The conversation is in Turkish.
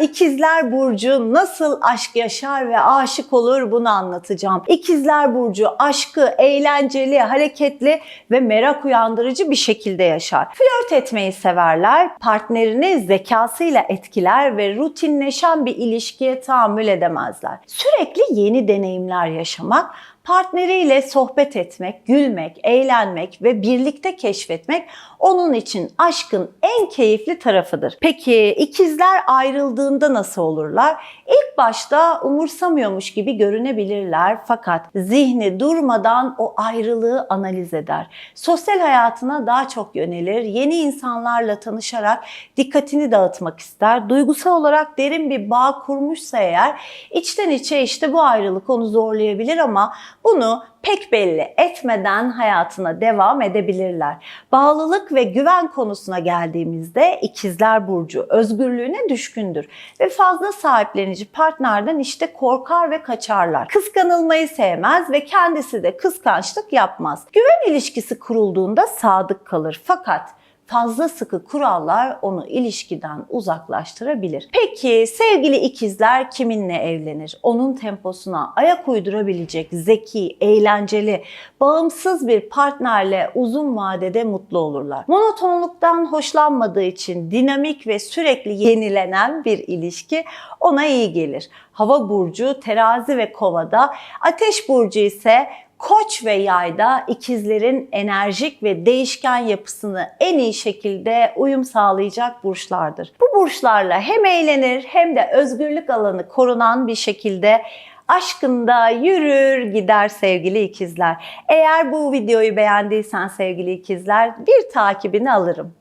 İkizler Burcu nasıl aşk yaşar ve aşık olur bunu anlatacağım. İkizler Burcu aşkı eğlenceli, hareketli ve merak uyandırıcı bir şekilde yaşar. Flört etmeyi severler, partnerini zekasıyla etkiler ve rutinleşen bir ilişkiye tahammül edemezler. Sürekli yeni deneyimler yaşamak, partneriyle sohbet etmek, gülmek, eğlenmek ve birlikte keşfetmek onun için aşkın en keyifli tarafıdır. Peki ikizler ayrıldığında nasıl olurlar? İlk başta umursamıyormuş gibi görünebilirler fakat zihni durmadan o ayrılığı analiz eder. Sosyal hayatına daha çok yönelir, yeni insanlarla tanışarak dikkatini dağıtmak ister. Duygusal olarak derin bir bağ kurmuşsa eğer içten içe işte bu ayrılık onu zorlayabilir ama bunu pek belli etmeden hayatına devam edebilirler. Bağlılık ve güven konusuna geldiğimizde ikizler burcu özgürlüğüne düşkündür ve fazla sahiplenici partnerden işte korkar ve kaçarlar. Kıskanılmayı sevmez ve kendisi de kıskançlık yapmaz. Güven ilişkisi kurulduğunda sadık kalır fakat fazla sıkı kurallar onu ilişkiden uzaklaştırabilir. Peki sevgili ikizler kiminle evlenir? Onun temposuna ayak uydurabilecek zeki, eğlenceli, bağımsız bir partnerle uzun vadede mutlu olurlar. Monotonluktan hoşlanmadığı için dinamik ve sürekli yenilenen bir ilişki ona iyi gelir. Hava burcu, terazi ve kovada, ateş burcu ise Koç ve yayda ikizlerin enerjik ve değişken yapısını en iyi şekilde uyum sağlayacak burçlardır. Bu burçlarla hem eğlenir hem de özgürlük alanı korunan bir şekilde aşkında yürür gider sevgili ikizler. Eğer bu videoyu beğendiysen sevgili ikizler bir takibini alırım.